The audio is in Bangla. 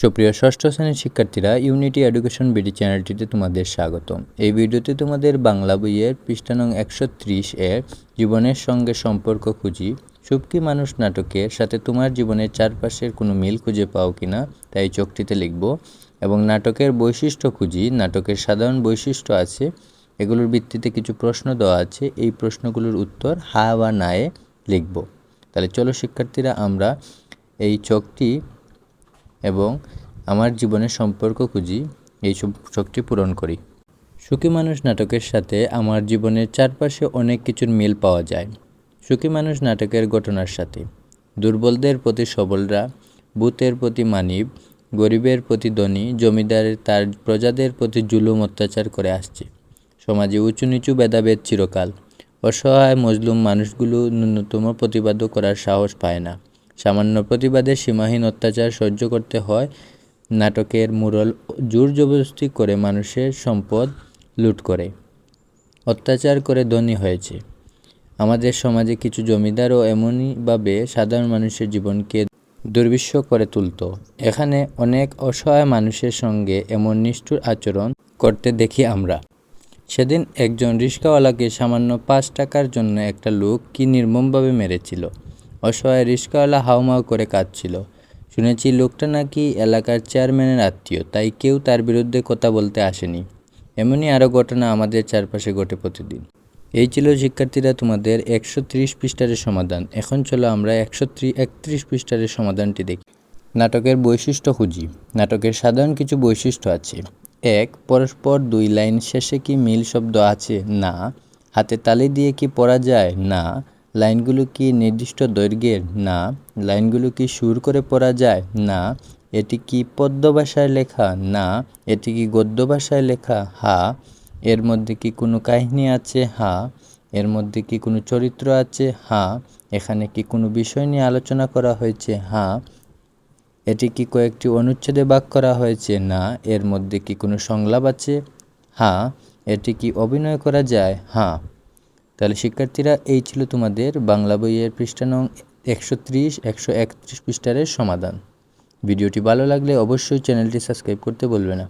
সুপ্রিয় ষষ্ঠ শ্রেণির শিক্ষার্থীরা ইউনিটি এডুকেশন বিডি চ্যানেলটিতে তোমাদের স্বাগতম। এই ভিডিওতে তোমাদের বাংলা বইয়ের পৃষ্ঠা নং একশো ত্রিশ এর জীবনের সঙ্গে সম্পর্ক খুঁজি, সুপ্কি মানুষ নাটকের সাথে তোমার জীবনের চারপাশের কোনো মিল খুঁজে পাও কিনা তাই চোখটিতে লিখব, এবং নাটকের বৈশিষ্ট্য খুঁজি, নাটকের সাধারণ বৈশিষ্ট্য আছে, এগুলোর ভিত্তিতে কিছু প্রশ্ন দেওয়া আছে, এই প্রশ্নগুলোর উত্তর হা বা নায়ে লিখব। তাহলে চলো শিক্ষার্থীরা, আমরা এই চোখটি এবং আমার জীবনের সম্পর্ক খুঁজি, এই শক্তি পূরণ করি। সুখী মানুষ নাটকের সাথে আমার জীবনের চারপাশে অনেক কিছুর মিল পাওয়া যায়। সুখী মানুষ নাটকের ঘটনার সাথে। দুর্বলদের প্রতি সবলরা বুথের প্রতি মানিব, গরিবের প্রতি ধনী জমিদারের তার প্রজাদের প্রতি জুলুম অত্যাচার করে আসছে। সমাজে উঁচু নিচু ভেদাভেদ চিরকাল। অসহায় মজলুম মানুষগুলো ন্যূনতম প্রতিবাদও করার সাহস পায় না। সামান্য প্রতিবাদে সীমাহীন অত্যাচার সহ্য করতে হয়। নাটকের মুরল জোর জবরদস্তি করে মানুষের সম্পদ লুট করে। অত্যাচার করে ধনী হয়েছে। আমাদের সমাজে কিছু জমিদারও এমনইভাবে সাধারণ মানুষের জীবনকে দুর্বিশ্ব করে তুলত। এখানে অনেক অসহায় মানুষের সঙ্গে এমন নিষ্ঠুর আচরণ করতে দেখি আমরা। সেদিন একজন রিস্কাওয়ালাকে সামান্য পাঁচ টাকার জন্য একটা লোক কি নির্মমভাবে মেরেছিল। অসহায় রিস্কাওয়ালা হাউমাউ করে কাঁদছিল। শুনেছি লোকটা নাকি এলাকার চেয়ারম্যানের আত্মীয়, তাই কেউ তার বিরুদ্ধে কথা বলতে আসেনি। এমনই আরও ঘটনা আমাদের চারপাশে ঘটে প্রতিদিন। এই ছিল শিক্ষার্থীরা তোমাদের একশো ত্রিশ পৃষ্ঠারের সমাধান। এখন চলো আমরা একশো ত্রি একত্রিশ পৃষ্ঠারের সমাধানটি দেখি। নাটকের বৈশিষ্ট্য খুঁজি। নাটকের সাধারণ কিছু বৈশিষ্ট্য আছে। এক, পরস্পর দুই লাইন শেষে কি মিল শব্দ আছে? না। হাতে তালি দিয়ে কি পড়া যায়? না। লাইনগুলো কি নির্দিষ্ট দৈর্ঘ্যের? না। লাইনগুলো কি সুর করে পড়া যায়? না। এটি কি পদ্য ভাষায় লেখা? না। এটি কি গদ্য ভাষায় লেখা? হা। এর মধ্যে কি কোনো কাহিনী আছে? হা। এর মধ্যে কি কোনো চরিত্র আছে? হা। এখানে কি কোনো বিষয় নিয়ে আলোচনা করা হয়েছে? হা। এটি কি কয়েকটি অনুচ্ছেদে ভাগ করা হয়েছে? না। এর মধ্যে কি কোনো সংলাপ আছে? হ্যাঁ এটি কি অভিনয় করা যায়? হ্যাঁ তাহলে শিক্ষার্থীরা এই ছিল তোমাদের বাংলা বইয়ের পৃষ্ঠা নং একশো ত্রিশ, একশো একত্রিশ পৃষ্ঠারের সমাধান। ভিডিওটি ভালো লাগলে অবশ্যই চ্যানেলটি সাবস্ক্রাইব করতে বলবে না।